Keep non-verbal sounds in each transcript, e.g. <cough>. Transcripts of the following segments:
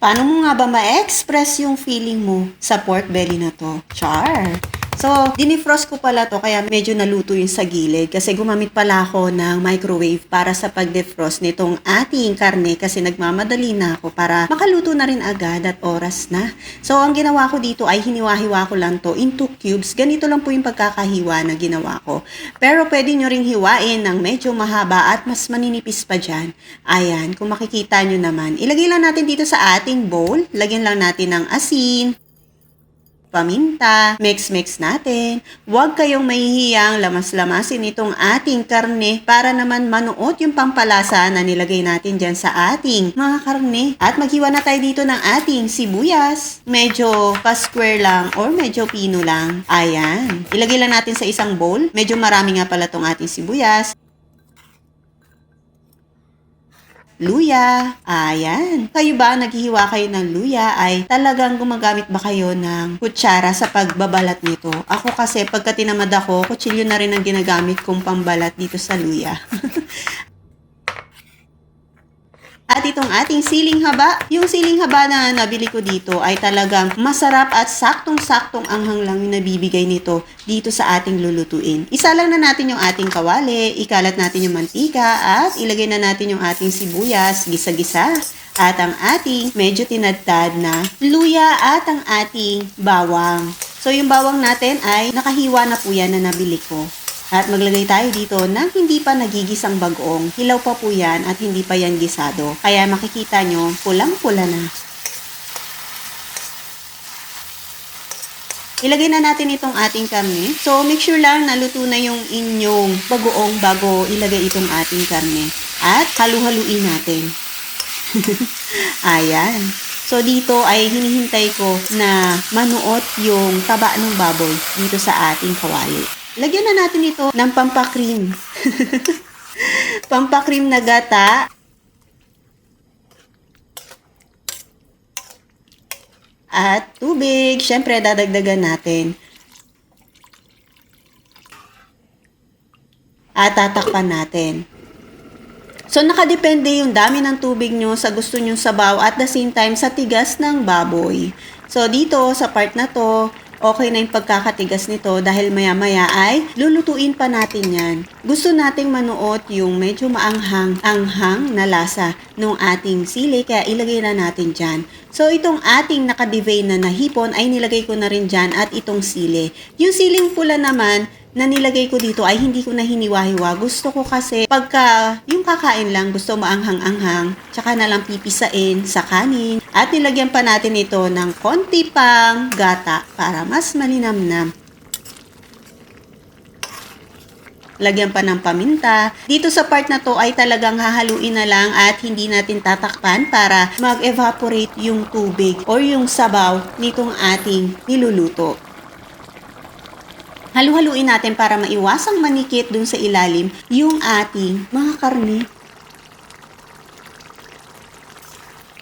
Paano mo nga ba ma-express yung feeling mo sa pork belly na to? Char! So, dinifrost ko pala to kaya medyo naluto yung sa gilid kasi gumamit pala ako ng microwave para sa pag-defrost nitong ating karne kasi nagmamadali na ako para makaluto na rin agad at oras na. So, ang ginawa ko dito ay hiniwa-hiwa ko lang to into cubes. Ganito lang po yung pagkakahiwa na ginawa ko. Pero pwede nyo ring hiwain ng medyo mahaba at mas maninipis pa dyan. Ayan, kung makikita nyo naman. Ilagay lang natin dito sa ating bowl. Lagyan lang natin ng asin, paminta, mix-mix natin. Huwag kayong mahihiyang lamas-lamasin itong ating karne para naman manuot yung pampalasa na nilagay natin dyan sa ating mga karne. At maghiwa na tayo dito ng ating sibuyas. Medyo pa-square lang or medyo pino lang. Ayan. Ilagay lang natin sa isang bowl. Medyo marami nga pala tong ating sibuyas. Luya. Ayan. Kayo ba naghihiwa kayo ng luya ay talagang gumagamit ba kayo ng kutsara sa pagbabalat nito? Ako kasi pagka tinamad ako, kutsilyo na rin ang ginagamit kong pambalat dito sa luya. <laughs> At itong ating siling haba, yung siling haba na nabili ko dito ay talagang masarap at saktong-saktong anghang lang yung nabibigay nito dito sa ating lulutuin. Isa lang na natin yung ating kawali, ikalat natin yung mantika at ilagay na natin yung ating sibuyas, gisa-gisa. At ang ating medyo tinadtad na luya at ang ating bawang. So yung bawang natin ay nakahiwa na po yan na nabili ko. At maglagay tayo dito ng hindi pa nagigisang bagoong. Hilaw pa po yan at hindi pa yan gisado. Kaya makikita nyo, pulang-pula na. Ilagay na natin itong ating karne. So, make sure lang naluto na yung inyong bagoong bago ilagay itong ating karne. At halu-haluin natin. <laughs> Ayan. So, dito ay hinihintay ko na manuot yung taba ng baboy dito sa ating kawali. Lagyan na natin ito ng pampakrim. <laughs> pampakrim na gata. At tubig. Siyempre, dadagdagan natin. At tatakpan natin. So, nakadepende yung dami ng tubig nyo sa gusto nyong sabaw at the same time sa tigas ng baboy. So, dito sa part na to, okay na yung pagkakatigas nito dahil maya-maya ay lulutuin pa natin yan. Gusto nating manuot yung medyo maanghang-anghang na lasa ng ating sili kaya ilagay na natin dyan. So itong ating nakadivay na nahipon ay nilagay ko na rin dyan at itong sili. Yung siling pula naman, na nilagay ko dito ay hindi ko na hiniwa-hiwa. Gusto ko kasi pagka yung kakain lang gusto maanghang-anghang, tsaka na lang pipisain sa kanin. At nilagyan pa natin ito ng konti pang gata para mas malinamnam. Lagyan pa ng paminta. Dito sa part na to ay talagang hahaluin na lang at hindi natin tatakpan para mag-evaporate yung tubig or yung sabaw nitong ating niluluto. Halu-haluin natin para maiwasang manikit dun sa ilalim yung ating mga karne.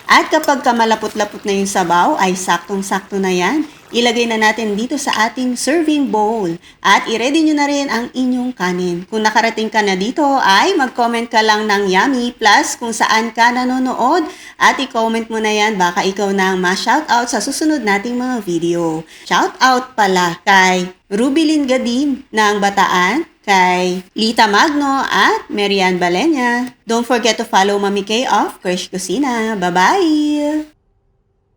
At kapag kamalapot-lapot na yung sabaw, ay saktong-sakto na yan. Ilagay na natin dito sa ating serving bowl. At i-ready nyo na rin ang inyong kanin. Kung nakarating ka na dito, ay mag-comment ka lang ng yummy plus kung saan ka nanonood. At i-comment mo na yan, baka ikaw na ang ma-shoutout sa susunod nating mga video. Shoutout pala kay Rubilin Gadim ng Bataan, kay Lita Magno at Marian Balenya. Don't forget to follow Mami K of Krish Kusina. Bye-bye!